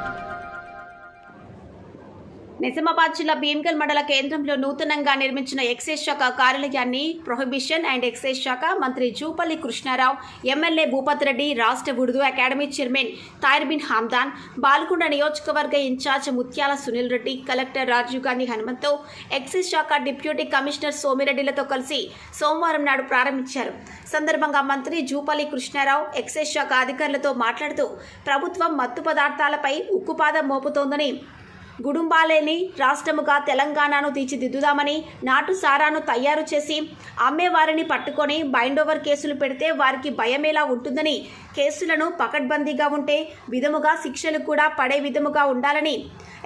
you Nizamabad జిల్లా భీమ్గల్ మండల కేంద్రంలో నూతనంగా నిర్మించిన ఎక్సైజ్ శాఖ కార్యాలయాన్ని ప్రొహిబిషన్ అండ్ ఎక్సైజ్ శాఖ మంత్రి జూపల్లి కృష్ణారావు ఎమ్మెల్యే భూపత్ రెడ్డి రాష్ట్ర ఉర్దూ అకాడమీ చైర్మన్ తాయిర్బిన్ హామ్దాన్ బాల్కొండ నియోజకవర్గ ఇన్ఛార్జ్ ముత్యాల సునీల్ రెడ్డి కలెక్టర్ రాజీవ్ గాంధీ హనుమంతో ఎక్సైజ్ శాఖ డిప్యూటీ కమిషనర్ సోమిరెడ్డిలతో కలిసి సోమవారం నాడు ప్రారంభించారు. సందర్భంగా మంత్రి జూపల్లి కృష్ణారావు ఎక్సైజ్ శాఖ అధికారులతో మాట్లాడుతూ ప్రభుత్వం మత్తు పదార్థాలపై ఉక్కుపాదం మోపుతోందని గుడుంబాలేని రాష్ట్రముగా తెలంగాణను తీర్చిదిద్దుదామని నాటు సారాను తయారు చేసి అమ్మేవారిని పట్టుకొని బైండోవర్ కేసులు పెడితే వారికి భయమేలా ఉంటుందని కేసులను పకడ్బందీగా ఉంటే విధముగా శిక్షలు కూడా పడే విధముగా ఉండాలని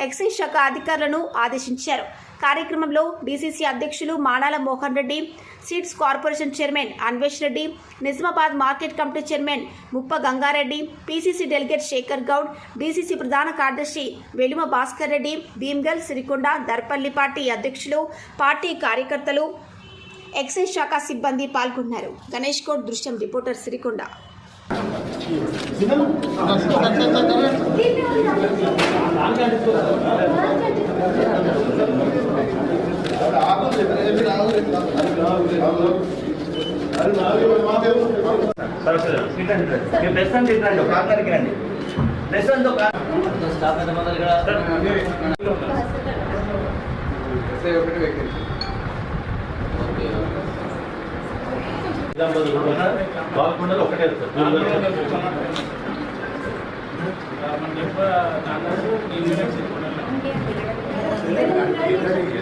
ఎక్సైజ్ శాఖ అధికారులను ఆదేశించారు. కార్యక్రమంలో డీసీసీ అధ్యక్షులు Manala Mohan Reddy seeds corporation chairman Anvesh Reddy Nizamabad market committee chairman Muppa Ganga Reddy PCC delegate Shekar Goud DCC ప్రధాన కార్యదర్శి వెలుమ భాస్కర్ రెడ్డి భీమ్గల్ సిరికొండ దర్పల్లి పార్టీ అధ్యక్షులు పార్టీ కార్యకర్తలు ఎక్సైజ్ శాఖ సిబ్బంది పాల్గొన్నారు. గణేష్ కోట్ దృశ్యం రిపోర్టర్ సిరికొండ. సరే సరే మీరు ప్రెస్ అంటే ఒక రండి. ఒక స్టాఫ్ ఎంత మంది నిజామాబాద్ కూడా బాగుండాలి ఒకటే సార్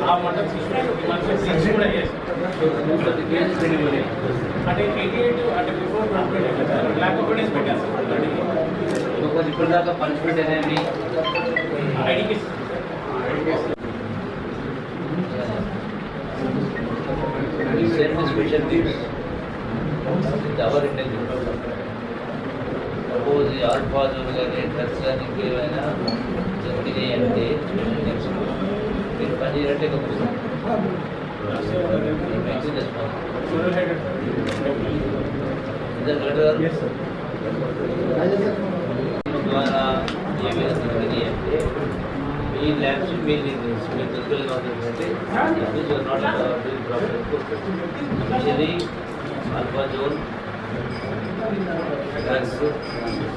ఆ మండలం సిక్స్ కూడా అంటే ఎయిటీ ఎయిట్ అంటే బిఫోర్ కంప్లీట్ సార్ బ్లాక్ ఒకటే పెట్టారు సార్ ఇంకొకటి ఇప్పుడు దాకా పనిష్మెంట్ అనేది ఐడికి self special things our intelligence suppose alpha zone కానీ డ్రగ్స్ కానీ ఇంకేమైనా జరిగినాయి అంటే నెక్స్ట్ మీరు పని చేయాలంటే మెన్షన్ చేస్తాం ఇద్దరు కలెక్టర్ గారు ద్వారా ఏ విధంగా జరిగినాయి అంటే ఈ ల్యాబ్స్ మీరు మీరు ఫిజికల్గా ఉంటుందంటే not especially alpha zone drugs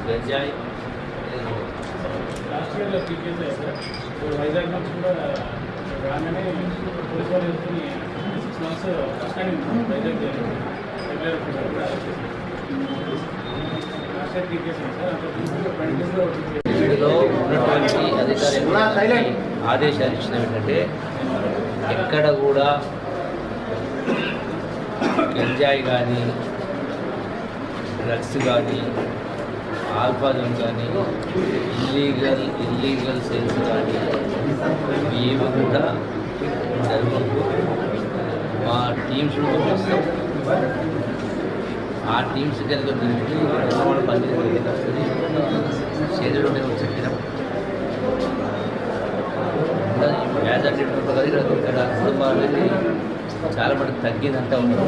గంజాయి లాస్ట్ ఇయర్ పీకేస్ సార్ సో వైజాగ్ నుంచి కూడా రాగానే పోలీస్ వాళ్ళు వేసుకుని six months first time Vizag regular last year sir అంత ఉన్నటువంటి అధికారులు ఆదేశాలు ఇచ్చినవి ఏంటంటే ఎక్కడ కూడా గంజాయి కానీ డ్రగ్స్ కానీ ఆల్ఫాజన్ కానీ ఇల్లీగల్ ఇల్లీగల్ సేల్స్ కానీ ఏవి కూడా జరగదు మా టీమ్స్ పంపిస్తాం ఆ టీమ్స్ కనుక దొరికి వాళ్ళు చాలా మటుకు తగ్గిందంతా ఉండదు.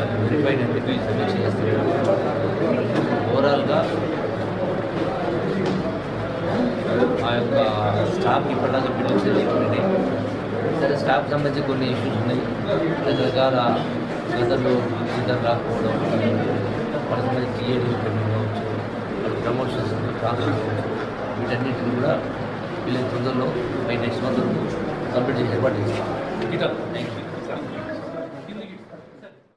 అది వెరిఫైడ్ అని చెప్పి సమీక్ష చేస్తున్నాను ఓవరాల్గా ఆ యొక్క స్టాఫ్ ఇప్పటిదాకా బిల్డింగ్స్ లేకుండే సరే స్టాఫ్ సంబంధించి కొన్ని ఇష్యూస్ ఉన్నాయి. రకరకాల గతంలో ఇద్దరు రాకపోవడం వాళ్ళకి సంబంధించి టీఏడీ పెండింగ్ కావచ్చు ప్రమోషన్స్ ట్రాన్స్ఫర్ వీటన్నిటిని కూడా వీళ్ళ తొందరలో బై నెక్స్ట్ మంత్ కంప్లీట్ చేసి ఏర్పాటు చేస్తాం. Thank you